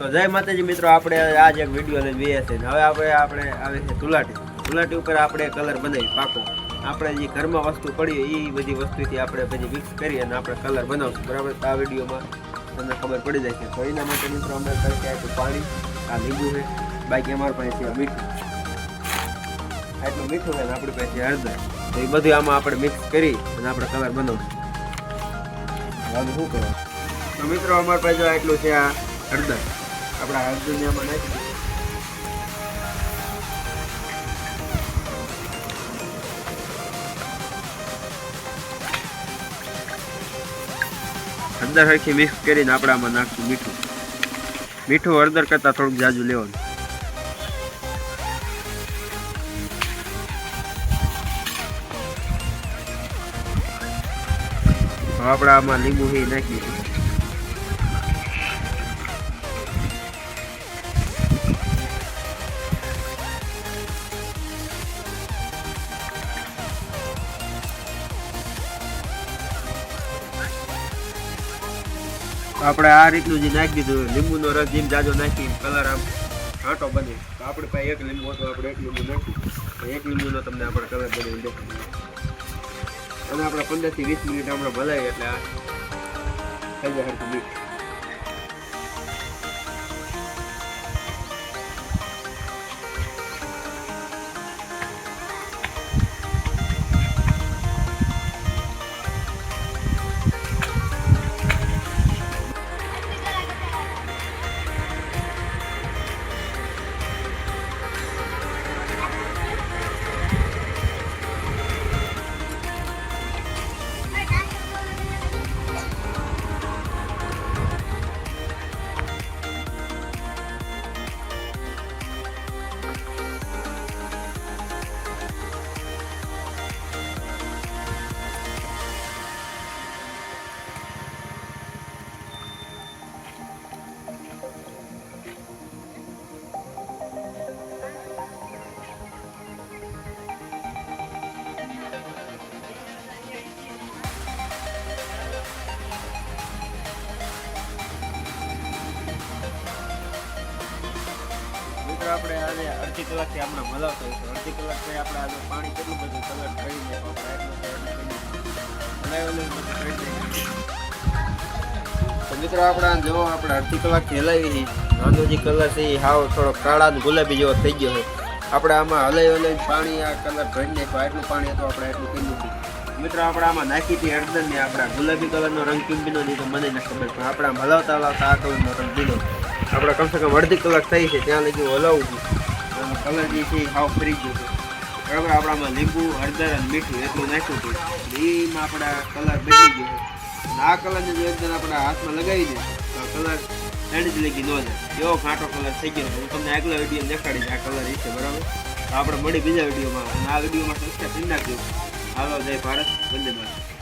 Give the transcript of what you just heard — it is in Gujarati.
તો જય માતાજી મિત્રો, આપણે આજ એક વીડિયો લઈને બે છે હવે આપણે આપણે આવે છે તુલાટી તુલાટી ઉપર આપણે કલર બનાવી, પાકો. આપણે જે ઘરમાં વસ્તુ પડી એ બધી વસ્તુથી આપણે પછી મિક્સ કરી અને આપણે કલર બનાવશું. બરાબર? તો આ વિડીયોમાં તમને ખબર પડી જાય છે તો એના માટે મિત્રો, અમે તરીકે આટલું પાણી, આ લીંબુ છે. બાકી અમારા પાસે છે મીઠું. આટલું મીઠું છે આપણી પાસે હળદર. તો એ બધું આમાં આપણે મિક્સ કરી અને આપણે કલર બનાવશું. હવે શું કરો તો મિત્રો, અમારા પાસે આટલું છે આ હળદર. આપણા હળદરને દુનિયામાં નાખી અંદર હરખી મિક્સ કરીને આપણામાં નાખશું મીઠું. મીઠું હળદર કરતાં થોડુંક જાજુ લેવાનું. આપણે આમાં લીંબુ નાખી દઈશું આપણે આ રીતનું જે નાખી દીધું લીંબુનો રસ જેમ જાજો નાખી કલર આમ આટો બને. તો આપણે પાસે એક લીંબુ હતો, આપણે એક લીંબુ નાખ્યું એક લીંબુનો તમને આપણે કલર બને દેખાડું. અને આપણે પંદરથી વીસ મિનિટ આપણે ભલાઈ એટલે આ થઈ જાય હરખું મિક્સ આપણે આજે અડધી કલાકથી આપણે મલાવતો કરીશું અડધી કલાક પછી આપણે આજે પાણી કેટલું બધું કલર કરી દે મિત્રો આપણે જો આપણે અડધી કલાકથી હલાવી છે આનો જે કલર છે એ હાવ થોડો કાળા અને ગુલાબી જેવો થઈ ગયો છે. આપણે આમાં હલાવી હલાવી પાણી આ કલર ભરી નાખ્યો. આટલું પાણી હતું આપણે એટલું પીધું મિત્રો આપણે આમાં નાખી હતી હળદર ને આપણા ગુલાબી કલરનો રંગ પીંબીનો નહીં તો મને ન ખબર, પણ આપણા હલાવતા હલાવતા આ કલરનો રંગ દીધો આપણે કમસે કમ અડધી કલાક થઈ છે, ત્યાં લગી હું હલાવું છું. કલર જે છે હાવ ફરી ગયો છે. બરાબર, આપણામાં લીંબુ, હળદર અને મીઠું એટલું નાખ્યું હતું એમાં આપણા કલર બની ગયો આ કલરને જો એકદમ આપણા હાથમાં લગાવી દે, તો કલર એની જ લગી ન જાય. એવો ઘાટો કલર થઈ ગયો હું તમને આગલા વીડિયો દેખાડીશ આ કલર છે બરાબર? તો આપણે મળી બીજા વિડીયોમાં અને આ વિડીયોમાં સંસ્થા કરી નાખજો. હાલો, જય ભારત, વંદે ભારત.